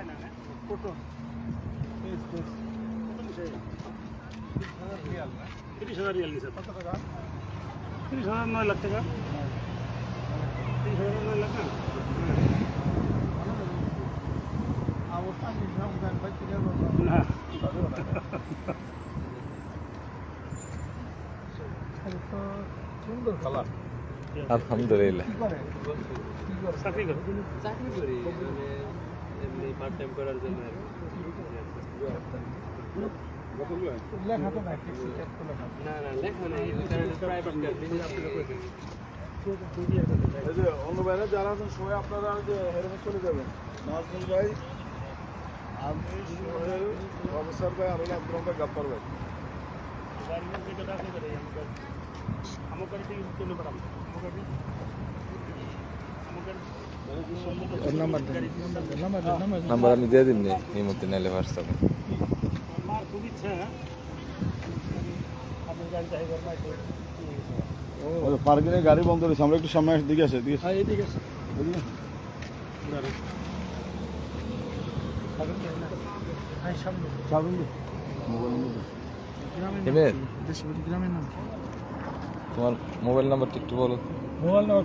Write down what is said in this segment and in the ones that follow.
কত বেশ বেশ তিরিশ হাজার রিয়াল নিছে কত টাকা তিরিশ হাজার নয় লাখ টাকা তিরিশ হাজার নয় লাখ বলব না সুন্দর কালার আলহামদুলিল্লাহ চাকরি করো। চাকরি করি। পার্ট টাইম করার জন্য আর না না না লেখা নেই প্রাইভেট কার বিজনেস এই যে অন্য বাইরে যারা আছেন সবাই আপনারা যে হেরমে চলে যাবেন। নাজমুল ভাই আমি সোহেল প্রফেসর ভাই আর হলো আব্দুল রহমান গাপ্পার ভাই গাড়ি में নাম্বার আমি দিয়ে দিন এই মুহূর্তে নাইলে হোয়াটসঅ্যাপে পার্কিং এ গাড়ি বন্ধ করে সামনে একটু সামনে দিকে আছে দিকে তোমার মোবাইল নাম্বারটা একটু বলো। Mobile number.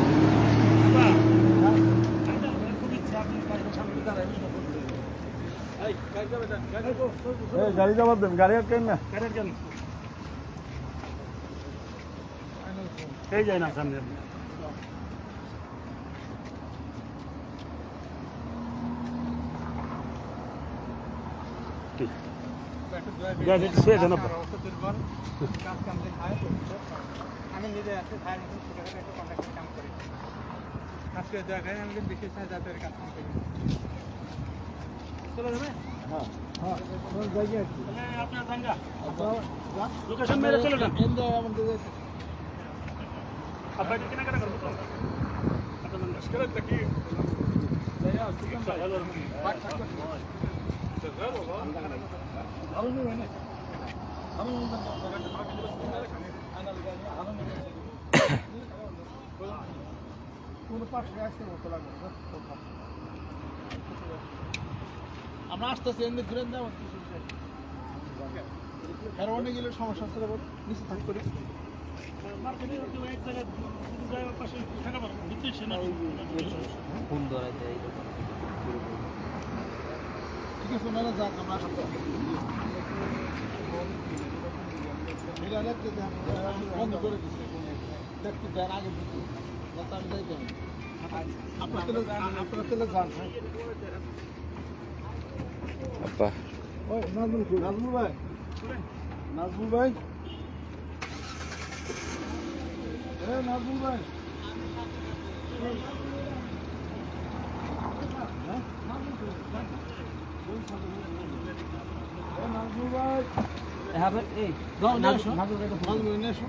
গাড়ি যাবার দেন, গাড়ি আর ট্রেন না। এই যায় না, সামনে। আমি নিজে একটা কাম বিশেষ যাদের কাজ করি। চলে যাবে? হ্যাঁ হ্যাঁ যাই আর কি আমরা আসতেছি এমনি ঘুরে যাব কারণে গেলে সমস্যা হচ্ছে নিচে থাকি করি। দেয় ঠিক আছে ওনারা যাক আমরা আসতে বন্ধ করে দিচ্ছে দেখতে দেন আগে যাতে আমি যাই আপনার তেলে যান হ্যাঁ। আব্বা। নাজমুল কই নাজমুল ভাই। নাজমুল ভাই। এ নাজমুল ভাই। হ্যাঁ? এ নাজমুল ভাই হ্যাঁ ভাই এই নাজমুল নাজমুল এসো